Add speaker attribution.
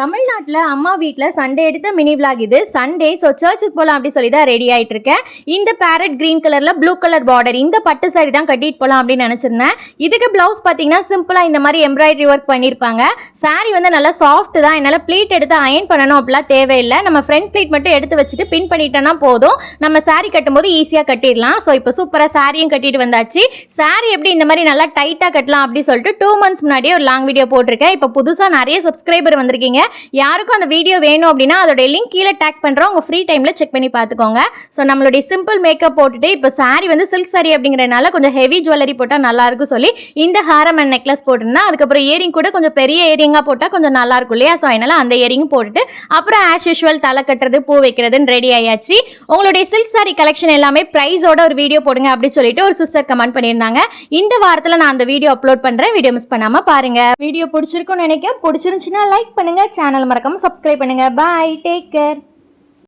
Speaker 1: தமிழ்நாட்டில் அம்மா வீட்டில் சண்டே எடுத்த மினி விளாக் இது. சண்டே ஸோ சர்ச்சுக்கு போகலாம் அப்படி சொல்லி தான் ரெடி ஆகிட்டு இருக்கேன் இந்த பேரட் கிரீன் கலரில் ப்ளூ கலர் பார்டர் இந்த பட்டு சாரி தான் கட்டிட்டு போகலாம் அப்படின்னு நினச்சிருந்தேன். இதுக்கு ப்ளவுஸ் பார்த்தீங்கன்னா சிம்பிளாக இந்த மாதிரி எம்ப்ராய்டரி ஒர்க் பண்ணியிருப்பாங்க சாரி வந்து நல்லா சாஃப்ட் தான் என்னால் ப்ளீட் எடுத்து அயன் பண்ணணும் அப்படிலாம் தேவையில்லை. நம்ம ஃப்ரண்ட் ப்ளீட் மட்டும் எடுத்து வச்சுட்டு பின் பண்ணிட்டோன்னா போதும். நம்ம சாரி கட்டும்போது ஈஸியாக கட்டிடலாம். ஸோ இப்போ சூப்பராக சாரியும் கட்டிட்டு வந்தாச்சு. சாரி எப்படி இந்த மாதிரி நல்லா டைட்டாக கட்டலாம் அப்படின்னு சொல்லிட்டு டூ மந்த்ஸ் முன்னாடியே ஒரு லாங் வீடியோ போட்டிருக்கேன். இப்போ புதுசாக நிறைய சப்ஸ்கிரைபர் வந்திருக்கீங்க. யாருக்கும் அந்த வீடியோ வேணும் அப்படின்னா அதோட லிங்க் கீழே டேக் பண்ணுறோம் உங்கள் ஃப்ரீ டைமில் செக் பண்ணி பார்த்துக்கோங்க. ஸோ நம்மளுடைய சிம்பிள் மேக்கப் போட்டுட்டு இப்போ சாரி வந்து சில்க் சாரி அப்படிங்கிறனால கொஞ்சம் ஹெவி ஜுவல்லரி போட்டால் நல்லா இருக்கும் சொல்லி இந்த ஹாரம் அண்ட் நெக்லஸ் போட்டிருந்தா அதுக்கப்புறம் இயரிங் கூட கொஞ்சம் பெரிய இயரிங்காக போட்டால் கொஞ்சம் நல்லா இருக்கும் இல்லையா? ஸோ அதனால அந்த இயரிங் போட்டுட்டு அப்புறம் ஆஸ் யூஷுவல் தலை கட்டுறது பூ வைக்கிறதுன்னு ரெடி ஆயாச்சு. உங்களுடைய சில்க் சாரி கலெக்ஷன் எல்லாமே ப்ரைஸோட ஒரு வீடியோ போடுங்க அப்படின்னு சொல்லிட்டு ஒரு சிஸ்டர் கமெண்ட் பண்ணியிருந்தாங்க. இந்த வாரத்தில் நான் அந்த வீடியோ அப்லோட் பண்ணுறேன் வீடியோ மிஸ் பண்ணாமல் பாருங்க. வீடியோ பிடிச்சிருக்கும்னு நினைக்க பிடிச்சிருந்துச்சுன்னா லைக் பண்ணுங்க. சேனல் மறக்காமல் சப்ஸ்கிரைப் பண்ணுங்க. Bye take care